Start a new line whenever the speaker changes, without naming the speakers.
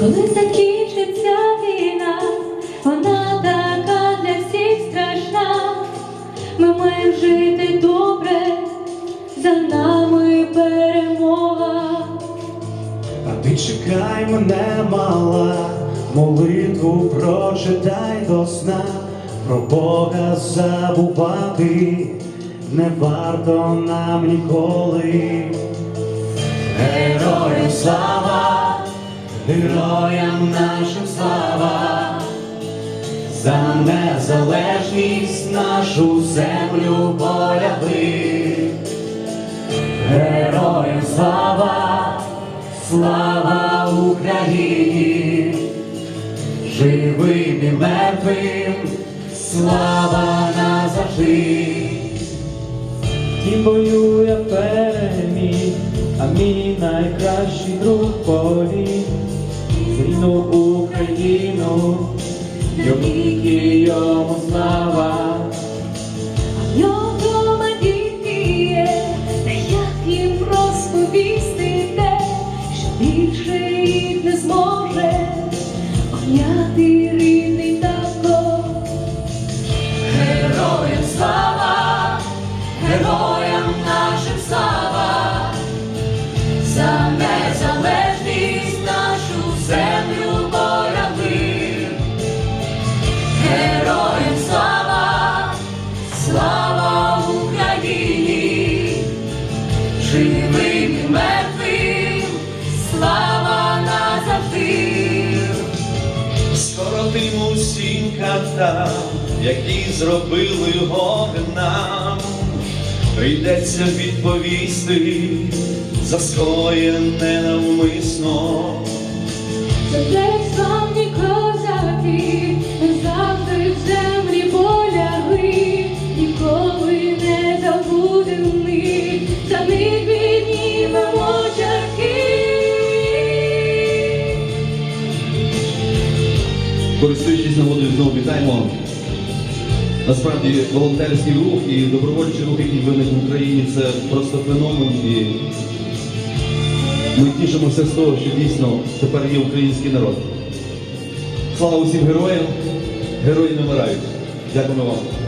Коли закінчиться війна, вона така для всіх страшна. Ми маємо жити добре, за нами перемога.
А ти чекай мене, мала, молитву прочитай до сна, про Бога забувати не варто нам ніколи. Героям слава, героям нашим слава, за незалежність нашу землю полягли. Героям слава, слава Україні, живим і мертвим, слава назавжди.
Бою я переміг, а мій найкращий друг поліг. Зріну Україну, йому слава.
Живим і мертвим, слава назавжди.
Скоротимо катам, які зробили горе нам, прийдеться відповісти за скоєне навмисно.
За те славні козаки, завжди в землі полягли, ніколи не забудемо
Користуючись нагодою, знову вітаємо. Насправді волонтерський рух і добровольчий рух, який виник в Україні, це просто феномен. І ми тішимося з того, що дійсно тепер є український народ. Слава усім героям! Герої не вмирають. Дякуємо вам.